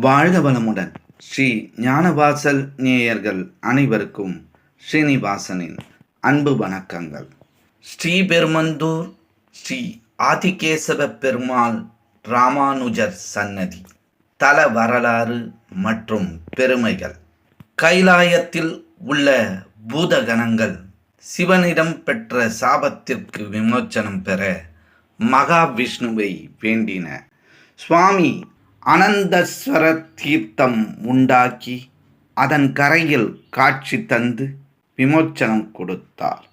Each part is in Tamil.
வாழ்க வளமுடன். ஸ்ரீ ஞானவாசல் நேயர்கள் அனைவருக்கும் ஸ்ரீனிவாசனின் அன்பு வணக்கங்கள். ஸ்ரீபெருமந்தூர் ஸ்ரீ ஆதிகேசவ பெருமாள் ராமானுஜர் சன்னதி தல வரலாறு மற்றும் பெருமைகள். கைலாயத்தில் உள்ள பூதகணங்கள் சிவனிடம் பெற்ற சாபத்திற்கு விமோச்சனம் பெற மகாவிஷ்ணுவை வேண்டின. சுவாமி அனந்தஸ்வர தீர்த்தம் உண்டாக்கி அதன் கரையில் காட்சி தந்து விமோச்சனம் கொடுத்தார்.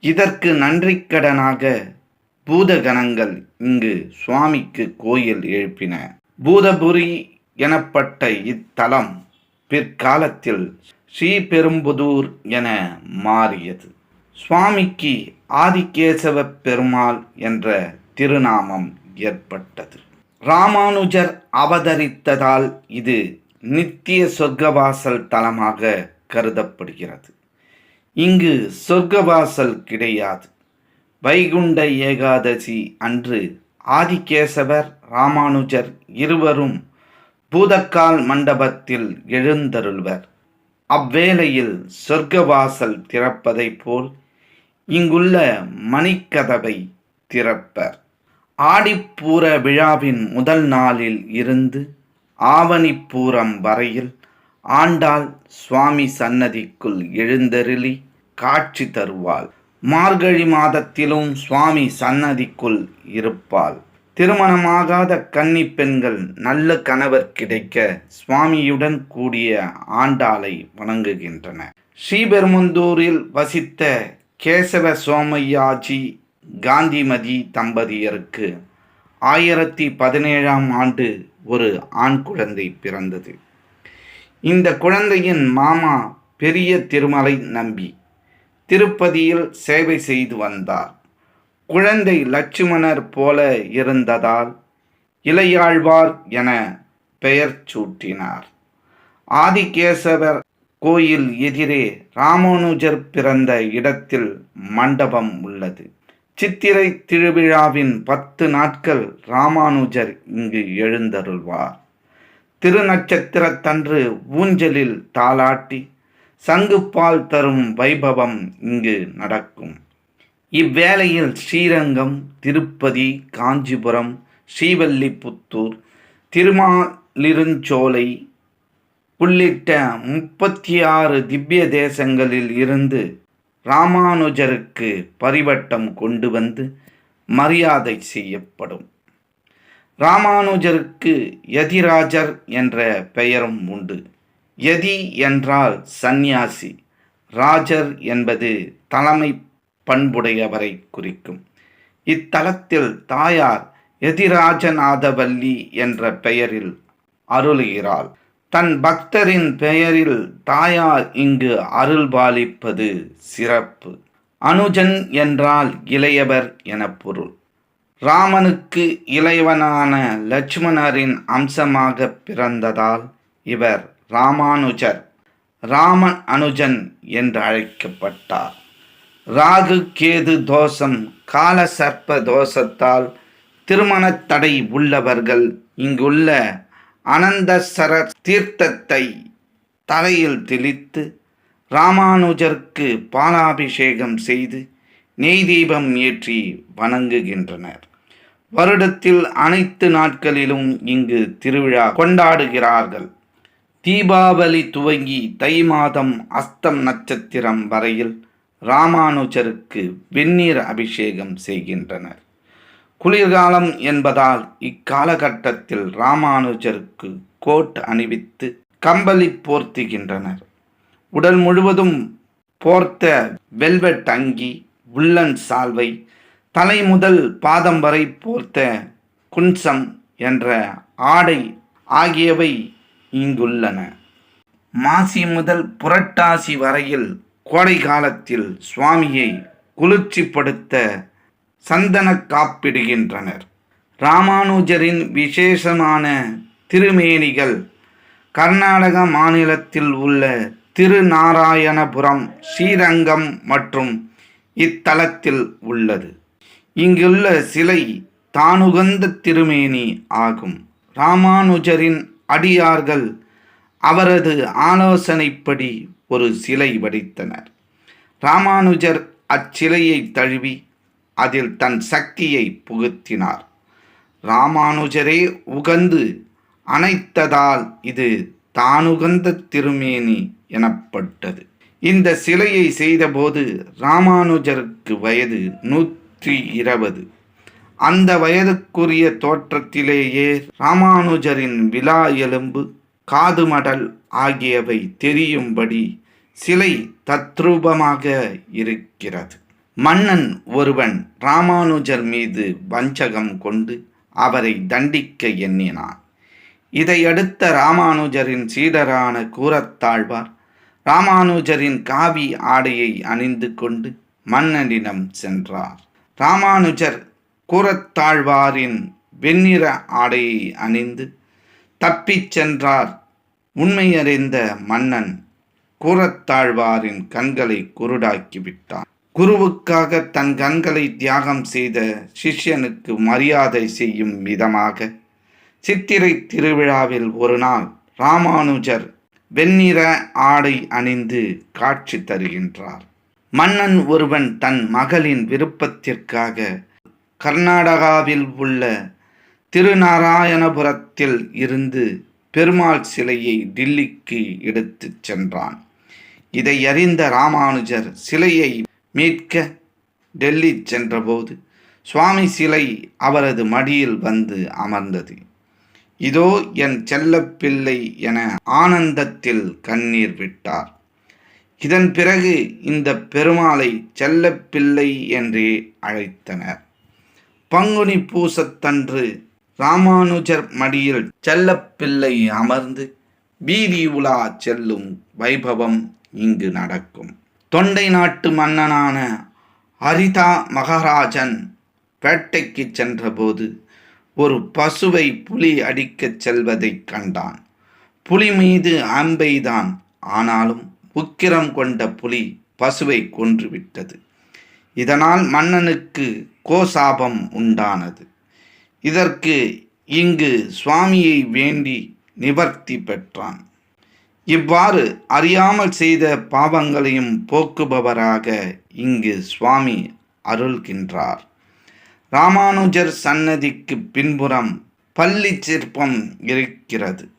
இதற்கு நன்றிக்கடனாக பூதகணங்கள் இங்கு சுவாமிக்கு கோயில் எழுப்பின. பூதபுரி எனப்பட்ட இத்தலம் பிற்காலத்தில் ஸ்ரீபெரும்புதூர் என மாறியது. சுவாமிக்கு ஆதிகேசவ பெருமாள் என்ற திருநாமம் ஏற்பட்டது. ராமானுஜர் அவதரித்ததால் இது நித்திய சொர்க்கவாசல் தலமாக கருதப்படுகிறது. இங்கு சொர்க்கவாசல் கிடையாது. வைகுண்ட ஏகாதசி அன்று ஆதிகேசவர் ராமானுஜர் இருவரும் பூதக்கால் மண்டபத்தில் எழுந்தருள்வர். அவ்வேளையில் சொர்க்கவாசல் திறப்பதைப் போல் இங்குள்ள மணிக்கதவை திறப்பர். ஆடிப்பூர விழாவின் முதல் நாளில் இருந்து ஆவணிப்பூரம் வரையில் ஆண்டாள் சுவாமி சன்னதிக்குள் எழுந்தருளி காட்சி தருவாள். மார்கழி மாதத்திலும் சுவாமி சன்னதிக்குள் இருப்பாள். திருமணமாகாத கன்னி பெண்கள் நல்ல கணவர் கிடைக்க சுவாமியுடன் கூடிய ஆண்டாளை வணங்குகின்றன. ஸ்ரீபெருமந்தூரில் வசித்த கேசவ சோமையாஜி காந்திமதி தம்பதியருக்கு ஆயிரத்தி பதினேழாம் ஆண்டு ஒரு ஆண் குழந்தை பிறந்தது. இந்த குழந்தையின் மாமா பெரிய திருமலை நம்பி திருப்பதியில் சேவை செய்து வந்தார். குழந்தை லட்சுமணர் போல இருந்ததால் இளையாழ்வார் என பெயர் சூட்டினார். ஆதிகேசவர் கோயில் எதிரே ராமானுஜர் பிறந்த இடத்தில் மண்டபம் உள்ளது. சித்திரை திருவிழாவின் பத்து நாட்கள் ராமானுஜர் இங்கு எழுந்தருள்வார். திருநட்சத்திரத்தன்று ஊஞ்சலில் தாளாட்டி சங்குப்பால் தரும் வைபவம் இங்கு நடக்கும். இவ்வேளையில் ஸ்ரீரங்கம் திருப்பதி காஞ்சிபுரம் ஸ்ரீவல்லிபுத்தூர் திருமாலிருஞ்சோலை உள்ளிட்ட முப்பத்தி ஆறு திவ்ய தேசங்களில் இருந்து ராமானுஜருக்கு பரிவட்டம் கொண்டு வந்து மரியாதை செய்யப்படும். ராமானுஜருக்கு யதிராஜர் என்ற பெயரும் உண்டு. யதி என்றால் சந்நியாசி ராஜர் என்பது தலைமை பண்புடையவரை குறிக்கும். இத்தலத்தில் தாயார் எதிராஜநாதவல்லி என்ற பெயரில் அருளுகிறாள். தன் பக்தரின் பெயரில் தாயார் இங்கு அருள்பாலிப்பது சிறப்பு. அனுஜன் என்றால் இளையவர் என பொருள். ராமனுக்கு இளையவனான லட்சுமணரின் அம்சமாக பிறந்ததால் இவர் ராமானுஜர் ராமன் அனுஜன் என்று அழைக்கப்பட்டார். ராகு கேது தோஷம் கால சர்ப்ப தோஷத்தால் திருமணத் தடை உள்ளவர்கள் இங்குள்ள அனந்தசர தீர்த்தத்தை தலையில் தெளித்து ராமானுஜருக்கு பாலாபிஷேகம் செய்து நெய் தீபம் ஏற்றி வணங்குகின்றனர். வருடத்தில் அனைத்து நாட்களிலும் இங்கு திருவிழா கொண்டாடுகிறார்கள். தீபாவளி துவங்கி தை மாதம் அஸ்தம் நட்சத்திரம் வரையில் ராமானுஜருக்கு வெந்நீர் அபிஷேகம் செய்கின்றனர். குளிர்காலம் என்பதால் இக்காலகட்டத்தில் ராமானுஜருக்கு கோட் அணிவித்து கம்பளி போர்த்துகின்றனர். உடல் முழுவதும் போர்த்த வெல்வெட் அங்கி உள்ளன் சால்வை தலை முதல் பாதம் வரை போர்த்த குன்சம் என்ற ஆடை ஆகியவை இங்குள்ளன. மாசி முதல் புரட்டாசி வரையில் கோடை காலத்தில் சுவாமியை குளிர்ச்சிப்படுத்த சந்தன காப்பிடுகின்றனர். ராமானுஜரின் விசேஷமான திருமேனிகள் கர்நாடக மாநிலத்தில் உள்ள திருநாராயணபுரம் ஸ்ரீரங்கம் மற்றும் இத்தலத்தில் உள்ளது. இங்குள்ள சிலை தானுகந்த திருமேனி ஆகும். ராமானுஜரின் அடியார்கள் அவரது ஆலோசனைப்படி ஒரு சிலை வடித்தனர். ராமானுஜர் அச்சிலையை தழுவி அதில் தன் சக்தியை புகுத்தினார். ராமானுஜரே உகந்து அணைத்ததால் இது தானுகந்த திருமேனி எனப்பட்டது. இந்த சிலையை செய்தபோது ராமானுஜருக்கு வயது நூற்றி இருபது. அந்த வயதுக்குரிய தோற்றத்திலேயே ராமானுஜரின் விழா எலும்பு காதுமடல் ஆகியவை தெரியும்படி சிலை தத்ரூபமாக இருக்கிறது. மன்னன் ஒருவன் ராமானுஜர் மீது வஞ்சகம் கொண்டு அவரை தண்டிக்க எண்ணினான். இதையடுத்த ராமானுஜரின் சீடரான கூரத்தாழ்வார் ராமானுஜரின் காவி ஆடையை அணிந்து கொண்டு மன்னனிடம் சென்றார். ராமானுஜர் கூரத்தாழ்வாரின் வெண்ணிற ஆடையை அணிந்து தப்பிச் சென்றார். உண்மையறிந்த மன்னன் கூரத்தாழ்வாரின் கண்களை குருடாக்கிவிட்டான் குருவுக்காக தன் கண்களை தியாகம் செய்த சிஷ்யனுக்கு மரியாதை செய்யும் விதமாக சித்திரை திருவிழாவில் ஒரு நாள் ராமானுஜர் வெண்ணிற ஆடை அணிந்து காட்சி தருகின்றார். மன்னன் ஒருவன் தன் மகளின் விருப்பத்திற்காக கர்நாடகாவில் உள்ள திருநாராயணபுரத்தில் இருந்து பெருமாள் சிலையை டில்லிக்கு எடுத்துச் சென்றான். இதை அறிந்த ராமானுஜர் சிலையை மீட்க டெல்லி சென்றபோது சுவாமி சிலை அவரது மடியில் வந்து அமர்ந்தது. இதோ என் செல்லப்பிள்ளை என ஆனந்தத்தில் கண்ணீர் விட்டார். இதன் பிறகு இந்த பெருமாளை செல்லப்பிள்ளை என்றே அழைத்தனர். பங்குனி பூசத்தன்று ராமானுஜர் மடியில் செல்லப்பிள்ளை அமர்ந்து வீதி உலா செல்லும் வைபவம் இங்கு நடக்கும். தொண்டை நாட்டு மன்னனான ஹரிதா மகாராஜன் வேட்டைக்கு சென்றபோது ஒரு பசுவை புலி அடிக்கச் செல்வதைக் கண்டான். புலி மீது அம்பைதான் ஆனாலும் உக்கிரம் கொண்ட புலி பசுவை கொன்றுவிட்டது. இதனால் மன்னனுக்கு கோசாபம் உண்டானது. இதற்கு இங்கு சுவாமியை வேண்டி நிவர்த்தி பெற்றான். இவ்வாறு அறியாமல் செய்த பாவங்களையும் போக்குபவராக இங்கு சுவாமி அருள்கின்றார். ராமானுஜர் சன்னதிக்கு பின்புறம் பள்ளி சிற்பம் இருக்கிறது.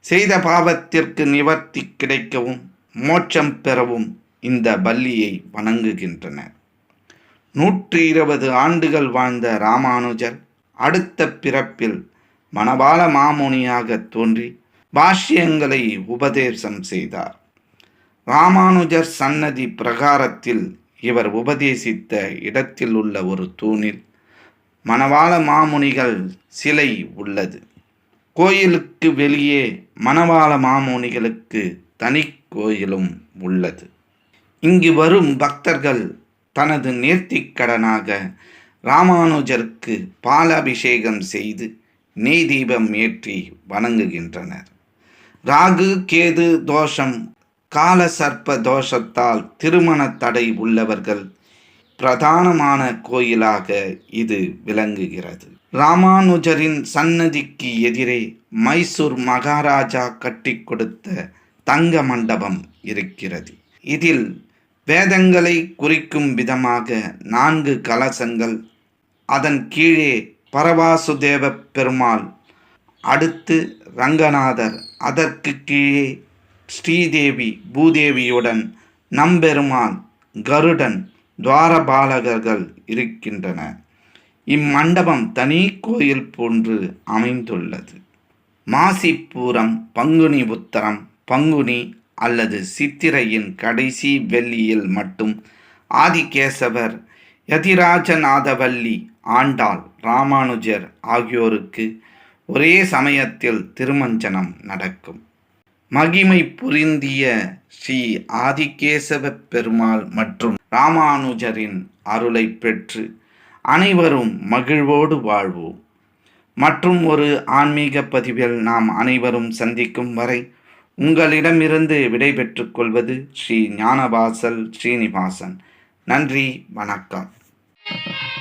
செய்த பாவத்திற்கு நிவர்த்தி கிடைக்கவும் மோட்சம் பெறவும் இந்த பல்லியை வணங்குகின்றனர். நூற்றி இருபது ஆண்டுகள் வாழ்ந்த ராமானுஜர் அடுத்த பிறப்பில் மணவாள மாமுனியாக தோன்றி பாஷ்யங்களை உபதேசம் செய்தார். ராமானுஜர் சன்னதி பிரகாரத்தில் இவர் உபதேசித்த இடத்தில் உள்ள ஒரு தூணில் மணவாள மாமுனிகள் சிலை உள்ளது. கோயிலுக்கு வெளியே மணவாள மாமுனிகளுக்கு தனி கோயிலும் உள்ளது. இங்கு வரும் பக்தர்கள் தனது நேர்த்திக்கடனாக ராமானுஜருக்கு பாலாபிஷேகம் செய்து நெய் தீபம் ஏற்றி வணங்குகின்றனர். ராகு கேது தோஷம் கால சர்ப்ப தோஷத்தால் திருமண தடை உள்ளவர்கள் பிரதானமான கோயிலாக இது விளங்குகிறது. ராமானுஜரின் சன்னதிக்கு எதிரே மைசூர் மகாராஜா கட்டி கொடுத்த தங்க மண்டபம் இருக்கிறது. இதில் வேதங்களை குறிக்கும் விதமாக நான்கு கலசங்கள் அதன் கீழே பரவாசுதேவ பெருமாள் அடுத்து ரங்கநாதர். அதற்கு கீழே ஸ்ரீதேவி பூதேவியுடன் நம்பெருமான் கருடன் துவாரபாலகர்கள் இருக்கின்றன. இம்மண்டபம் தனி கோயில் போன்று அமைந்துள்ளது. மாசிப்பூரம் பங்குனி உத்தரம் பங்குனி அல்லது சித்திரையின் கடைசி வெள்ளியில் மட்டும் ஆதிகேசவர் யதிராஜநாதவல்லி ஆண்டாள் ராமானுஜர் ஆகியோருக்கு ஒரே சமயத்தில் திருமஞ்சனம் நடக்கும். மகிமை புரிந்திய ஸ்ரீ ஆதிகேசவ பெருமாள் மற்றும் ராமானுஜரின் அருளை பெற்று அனைவரும் மகிழ்வோடு வாழ்வோம். மற்றும் ஒரு ஆன்மீக பதிவில் நாம் அனைவரும் சந்திக்கும் வரை உங்களிடமிருந்து விடைபெற்றுக் கொள்வது ஸ்ரீ ஞானவாசல் ஸ்ரீனிவாசன். நன்றி வணக்கம்.